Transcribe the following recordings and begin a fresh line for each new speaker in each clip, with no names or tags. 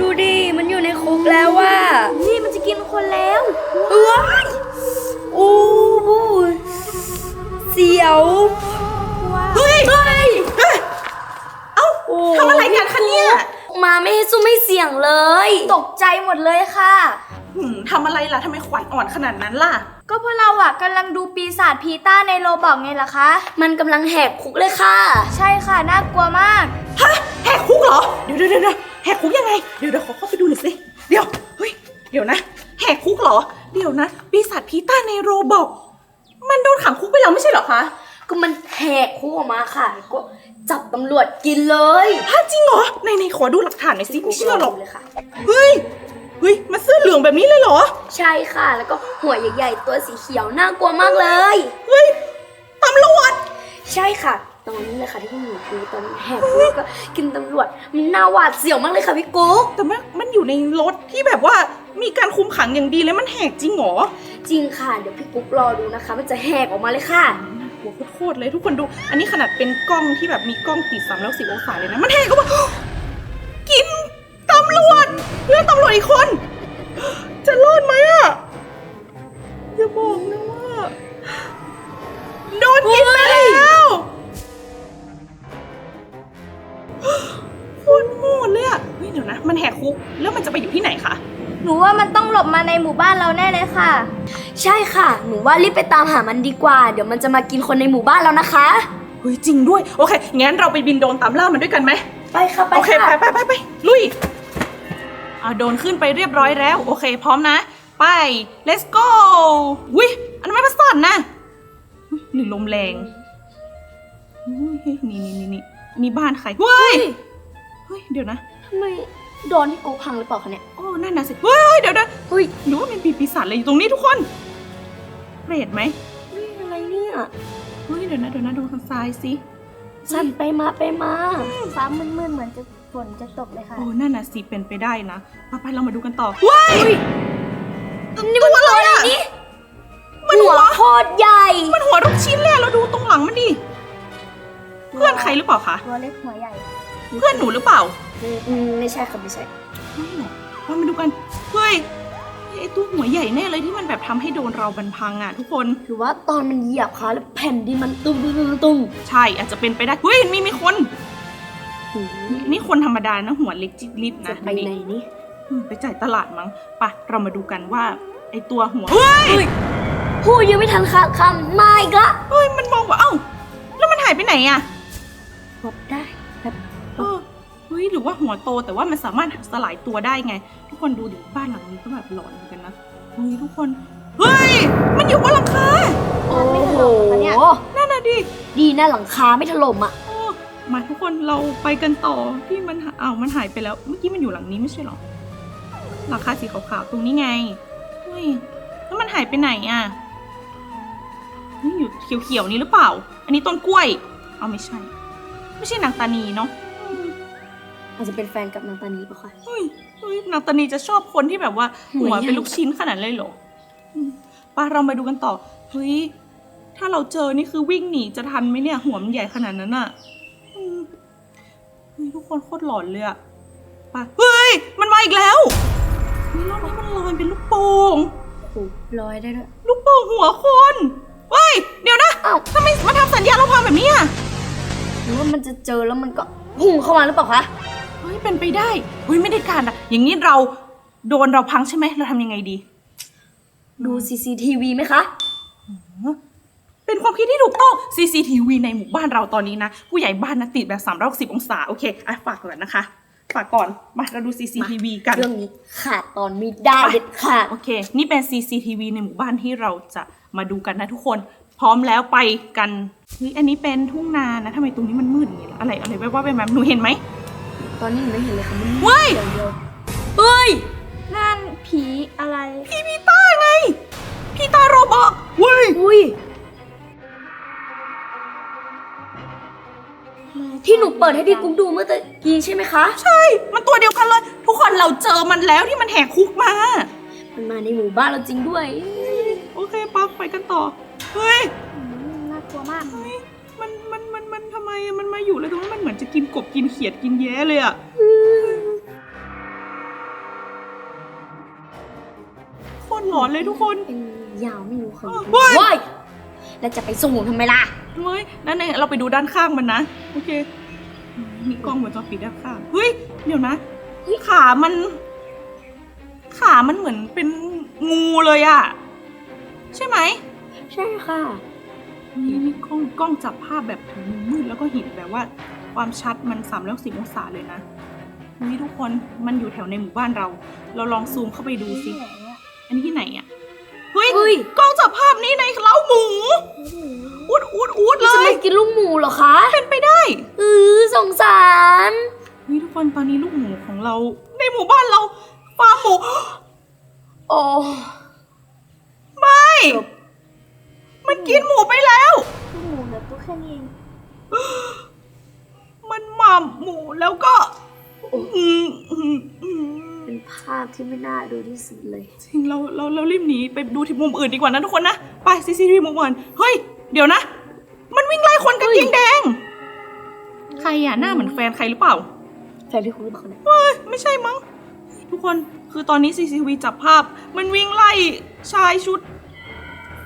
ดูดิ มันอยู่ในคุกแล้วว่ะ
นี่มันจะกินคนแล้ว
เอ้ยโอ้โหเสียว
เฮ้ย
เฮ้ย
เอ้า
โอ้
ทำอะไรกันคะเนี่ย
มาไม่ให้ซุ้มไม่เสี่ยงเลย
ตกใจหมดเลยค่ะ
หืมทำอะไรล่ะทำไมขวัญอ่อนขนาดนั้นล่ะ
ก็เพราะเราอะกำลังดูปีศาจพีต้าในโรบอกไงล่ะคะ
มันกำลังแหกคุกเลยค่ะ
ใช่ค่ะ น่ากลัวมาก
ฮะ แหกคุกเหรอ เดี๋ยวเดี๋ยวเดี๋ยว แหกคุกยังไง เดี๋ยวเดี๋ยวขอเข้าไปดูหน่อยสิ เดี๋ยว เฮ้ย เดี๋ยวนะ แหกคุกเหรอ เดี๋ยวนะปีศาจพีต้าในโรบอกมันโดนขังคุกไปแล้วไม่ใช่เหรอคะ
ก็มันแหกคุกออกมาค่ะ ก็จับตำรวจกินเลย
ฮะจริงเหรอในในขอดูหลักฐานหน่อยสิไม่เชื่อหรอก
เลยค่ะ
เฮ้ย เฮ้ย มันเสื้อเหลืองแบบนี้เลยเหรอ
ใช่ค่ะ แล้วก็หัวใหญ่ๆ ตัวสีเขียวน่ากลัวมากเลย
เฮ้ยตำรวจ
ใช่ค่ะ ตอนนี้เลยค่ะที่พวกหนูดูตอนแหกคุกแล้วก็กินตำรวจ มันน่าหวาดเสียวมากเลยค่ะพี่กุ๊ก
แต่มันมันอยู่ในรถที่แบบว่ามีการคุมขังอย่างดีเลยมันแหกจริงเหรอ
จริงค่ะ เดี๋ยวพี่กุ๊กรอดูนะคะ มันจะแหกออกมาเลยค่ะ
หัวโคตรๆเลยทุกคนดู อันนี้ขนาดเป็นกล้องที่แบบมีกล้องติดสามแล้วสิบองศาเลยนะ มันแหกก็มา กินตำรวจเพื่อนตำรวจอีกคน จะรอดไหมอะอย่าบอกนะว่าโดนกินไปแล้ว คตรโหดเลยอะเฮ้ยเดี๋ยวนะ มันแหกคุก แล้วมันจะไปอยู่ที่ไหนคะ
หนูว่ามันต้องหลบมาในหมู่บ้านเราแน่เลยค่ะ
ใช่ค่ะ หนูว่ารีบไปตามหามันดีกว่า เดี๋ยวมันจะมากินคนในหมู่บ้านแล้วนะคะ
เฮ้ยจริงด้วย โอเค งั้นเราไปบินโดรนตามล่ามันด้วยกันไหม
ไปค่ะไป
โอเคไป
ค่ะ
ไปไปไปลุยอ่าโดนขึ้นไปเรียบร้อยแล้ว โอเค พร้อมนะ ไป let's go วิอันนั้นไม่ประสานนะอุ๊ยหรือลมแรงอุ๊ยนี่นี่นี่นี่ นี่บ้านใครเฮ้ยเฮ้ยเดี๋ยวนะ
ทำไมโดนที่กุ๊กพังหรือเปล่าคะเนี่ย
โอ้นั่นนะสิเฮ้ยเฮ้ยเดี๋ยวนะ
เฮ้ย
หรือว่ามันมีปีศาจอะไรอยู่ตรงนี้ทุกคนเปรตไหม
นี่อะไรเนี่ย
เฮ้ยเดี๋ยวนะเดี๋ยวนะดูทางซ้ายสิ
สั่นไปมาไปมา
ฟ้ามืดๆเหมือนจะฝนจะตกเลยค่ะ
โอ้นั่นน่ะสิเป็นไปได้นะไปไปเรามาดูกันต่อว้าย
นี่มันตัวอะไรนี่มันหัวโคตรใหญ่
มันหัวทุกชิ้นเลยอะเราดูตรงหลังมันดิ เพื่อนใครหรือเปล่าคะ
ตัวเล็กหัวใหญ่
เพื่อนหนูหรือเปล่า
อืมไม่ใช่ค่ะไม่ใช่
ไม่หรอกเรามาดูกันเฮ้ยไอตัวหัวใหญ่แน่เลยที่มันแบบทำให้โดนเราบันพังอะทุกคน
หรือว่าตอนมันเหยียบค่ะแล้วแผ่นดินมันตุ้มตุ้มตุ้มตุ้ม
ใช่อาจจะเป็นไปได้เฮ้ยมีมีคนนี่คนธรรมดานะหัวเล็กจิบลิบ
จะ
นะ
ไปไหนนี่
อืมไปจ่ายตลาดมั้งไปะเรามาดูกันว่าไอตัวหัวเฮ้ย
พูดยังไม่ทันขาดคำมาอีกละ
เฮ้ยมันมองว่าเอ้าแล้วมันหายไปไหนอะ
หลบได้แบบ
เออเฮ้ยหรือว่าหัวโตแต่ว่ามันสามารถสลายตัวได้ไง ทุกคนดูดิบ้านหลังนี้ก็แบบหลอนเหมือนกันนะเฮ้ยทุกคนเฮ้ยมันอยู่บนหลังคา
โอ้
ไม่ถ
โห
ล่มเหรอเนี่ย
นั่นน่ะดิ
ดีนะหลังคาไม่ถล่มอะ
โอ้มาทุกคนเราไปกันต่อที่มันหาอ้าวมันหายไปแล้วเมื่อกี้มันอยู่หลังนี้ไม่ใช่เหรอหลังคาสีขาวๆตรงนี้ไงเฮ้ยแล้วมันหายไปไหนอะนี่อยู่เขียวๆนี้หรือเปล่า อันนี้ต้นกล้วย เอาไม่ใช่ ไม่ใช่นางตานีเนาะอืม
อาจจะเป็นแฟนกับนางตานีปะคะ
เฮ้ยเฮ้ยนางตานีจะชอบคนที่แบบว่า
หั
หั
ว
ว
ใหญ่
เป็นลูกชิ้นขนาดเลยเหรออืมไป้าเรามาดูกันต่อ เฮ้ย ถ้าเราเจอนี่คือวิ่งหนีจะทันไหมเนี่ย หัวมันใหญ่ขนาดนั้นอะอืมเฮ้ยทุกคนโคตรหลอนเลยอะไป้าเฮ้ย มันมาอีกแล้วเฮ้ยรอบนี้มันลอยเป็นลูกโป่ง
โอ้โหลอยได้ด้วย
ลูกโป่งหัวคนเฮ้ย เดี๋ยวนะ
อ้าว
ทำไมมาทำสัญญาณเราพังแบบนี้อะ
หรือว่ามันจะเจอแล้วมันก็พุ่งเข้ามาหรือเปล่าคะ
เฮ้ยเป็นไปได้เฮ้ยไม่ได้การอะอย่างนี้เราโดนเราพังใช่ไหมเราทำยังไงดี
ดู CCTV ไหมคะ
เป็นความคิดที่ถูกต้อง CCTV ในหมู่บ้านเราตอนนี้นะ ผู้ใหญ่บ้านนะติดแบบ360องศา โอเคอะฝากก่อนนะคะ ฝากก่อน มาเราดู CCTV กัน
เรื่องนี้ขาดตอนไม่ได้เด็ดขาด
โอเค นี่เป็น CCTV ในหมู่บ้านที่เราจะมาดูกันนะทุกคน พร้อมแล้วไปกันเฮ้ยอันนี้เป็นทุ่งนานะทำไมตรงนี้มันมืดอย่างนี้ล่ะอะไรอะไรแวบๆไปมาหนูเห็นไหม
ตอนนี้หนูไม่เห็นเลยค่ะมัน
เว้ย
เดียวเดียวเฮ้ย
นั่นผีอะไร
พี่พีต้าไง พี่ตาโรบอกเว้ย
อุ้ยที่หนูเปิดให้พี่กุ๊กดูเมื่อตะกี้ใช่ไหมคะ
ใช่ มันตัวเดียวกันเลย ทุกคนเราเจอมันแล้วที่มันแหกคุกมา
มันมาในหมู่บ้านเราจริงด้วย
โอเคปั๊บไปกันต่อ เฮ้ย
น่ากลัวมาก
เฮ้ยมันมันมันมันทำไมมันมาอยู่เลยตรงนั้นมันเหมือนจะกินกบกินเขียดกินแย้เลยอะคนหลอนเลยทุกคน
เป็นยาวไม่รู้
เขา
อว้ยยแล้วจะไปสู้ทำไมล่ะ
เฮ้ยนั่นเองเราไปดูด้านข้างมันนะ โอเคมีกล้องวงจรปิดด้านข้าง เฮ้ย เดี๋ยวนะเฮ้ย ขามัน ขามันเหมือนเป็นงูเลยอะใช่ไหม
ใช่ค่ะ
นี่นี่กล้องกล้องจับภาพแบบถึงมืดแล้วก็เห็นแบบว่าความชัดมันสามร้อยสิบองศาเลยนะนี่ทุกคนมันอยู่แถวในหมู่บ้านเรา เราลองซูมเข้าไปดูสิ อันนี้ที่ไหนอะเฮ้ย
เฮ้ย
กล้องจับภาพนี้ในเล้าหมูอูดอูดอูดเล
จะ
ย
มากินลูกหมูเหรอคะ
เป็นไปได้
เออสงสาร
เฮ้ยทุกคนตอนนี้ลูกหมูของเรา ในหมู่บ้านเราฟาร์มหมู
โอ้
ไม่
จบ
มันกินหมูไปแล้ว
ลูกหมูเหลือตัวแค่นี้เอง
มันหม่ำหมูแล้วก็อืมอืมอืม
เป็นภาพที่ไม่น่าดูที่สุดเลย
จริงเราเราเรารีบหนีไปดูที่มุมอื่นดีกว่านะทุกคนนะไปซีซีทีมุมอื่นเฮ้ยเดี๋ยวนะ มันวิ่งไล่คนกางเกงแดง ใครอะหน้าเหมือนแฟนใครหรือเปล่า
แฟนที่คุณเป็นคนไหน
เฮ้ยไม่ใช่มั้ง ทุกคนคือตอนนี้ CCTV จับภาพ มันวิ่งไล่ชายชุด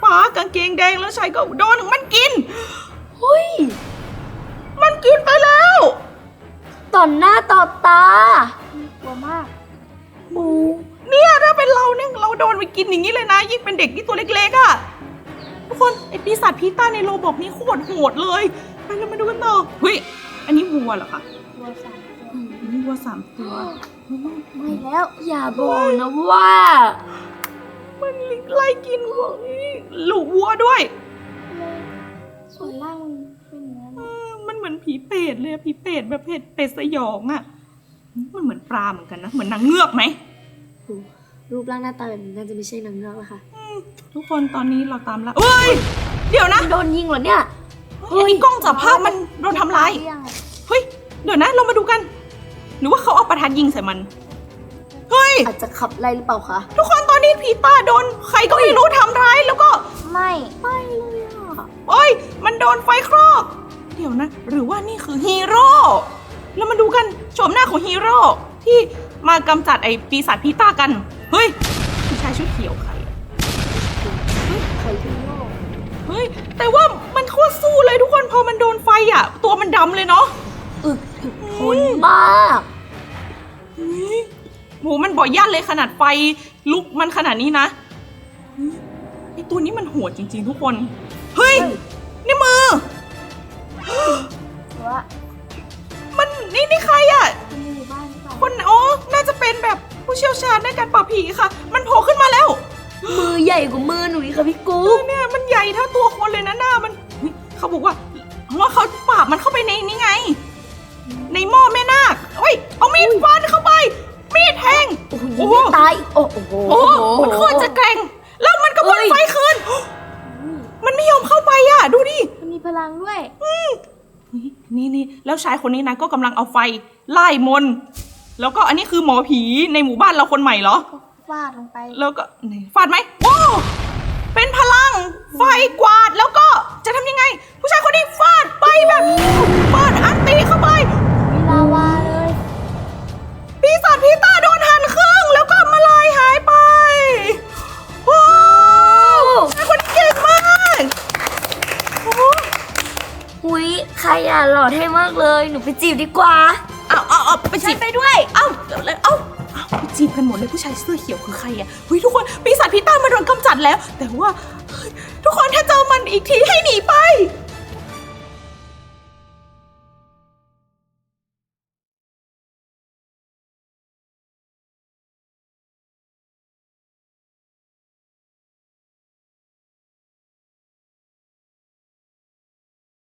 ฟ้ากางเกงแดงแล้วชายก็โดนมันกิน
เฮ้ย
มันกินไปแล้ว
ต่อหน้าต่อตา
กลัวมาก
โอ้
เนี่ยถ้าเป็นเราเนี่ยเราโดนไปกินอย่างนี้เลยนะ ยิ่งเป็นเด็กที่ตัวเล็กๆอะ่ะทุกคนไอปีศาจพีต้าในโรบอกนี่โคตรโหดเลยไปเรามาดูกันต่อเฮ้ยอันนี้วัวเหรอคะ
กลัวสั่น
อันนี้วัวสามตัว
ไม่แล้ว
อย่าบอกนะว่า
มันไล่กินวัวนี่ลูกวัวด้วย
ส่วนล่างมันเป็นอย่างนั้น
เออมันเหมือนผีเปรตเลยอะผีเปรตแบบเปรตเปรตสยองอะ่ะมันเหมือนปลาเหมือนกันนะเหมือนนางเงือกไหม
รูปร่างหน้าตาแบบนี้น่าจะไม่ใช่นางเงือกละค่ะ
ทุกคนตอนนี้เราตามละเอ้ย เดี๋ยวนะ
โดนยิงเหรอเนี่ย
เฮ้ยกล้องจับภาพมันโดนทำร้าย
เรื่อง
เฮ้ย เดี๋ยวนะเรามาดูกัน หรือว่าเขาเอาประทัดยิงใส่มัน เฮ้ย
อาจจะขับไล่หรือเปล่าคะ
ทุกคนตอ นนี้พีตาโดนใครก็ไม่รู้ทำร้ายแล้วก็
ไม่
ไม่เลยอะ
เอ้ย มันโดนไฟคลอกเดี๋ยวนะ หรือว่านี่คือฮีโร่เรามาดูกันโฉมหน้าของฮีโร่ที่มากำจัดไอ้ปีศาจพีตากัน เฮ้ยผู้ชายชุดเขียวใครอะ
ใครที่โลก
เฮ้ย แต่ว่ามันโคตรสู้เลยทุกคนพอมันโดนไฟอะ ตัวมันดำเลยเนาะ
อึกถึกทนมาก
เฮ้ยโหมันบ่อยย่านเลยขนาดไฟ ลุกมันขนาดนี้นะเฮ้ยไอตัวนี้มันโหดจริง ๆ ทุกคน เฮ้ย นี่มือ
หรือว่า
มันนี่นี่ใครอะ
คนในหมู่บ้านหรือเปล่า
คนอ๋อน่าจะเป็นแบบผู้เชี่ยวชาญในการปราบผีค่ะ มันโผล่ขึ้นมาแล้ว
มือใหญ่กว่ามือหนูอีกค่ะพี่กุ๊
เออกเนี่ยมันใหญ่เท่าตัวคนเลยนะหน้ามันเฮ้ยเขาบอกว่าว่าเขาปราบมันเข้าไปในนี่ไง ในหม้อแม่นา ไม่
ตายอีกโอ้โห
โอ้มันโคตรจะแกร่ง แล้วมันก็พ่น
เฮ้ย
ไฟคืน มันไม่ยอมเข้าไปอะ ดูดิ
มันมีพลังด้วย
นี่นี่แล้วชายคนนี้นะก็กำลังเอาไฟไล่มนต์แล้วก็อันนี้คือหมอผีในหมู่บ้านเราคนใหม่เหรอ
ก็ฟาดลงไป
แล้วก็ไหนฟาดไหมโอ้เป็นพลังไฟกวาดแล้วก็จะทำยังไง ผู้ชายคนนี้ฟาดไปแบบเปิดอันตีเข้าไป
มีลาวาเลย
ปีศาจพีตาโดน มาลายหายไปว้าวชายคนนี้เก่งมากโอ้โห
หุยใครอะหล่อเท่มากเลย หนูไปจีบดีกว่า
เอาเอาเอาไปจีบไปด้วย เอาเดี๋ยวเลยเอาเอาไปจีบกันหมดเลยผู้ชายเสื้อเขียวคือใครอะเฮ้ยทุกคนปีศาจพีต้ามาโดนกำจัดแล้ว แต่ว่าเฮ้ยทุกคนถ้าเจอมันอีกทีให้หนีไป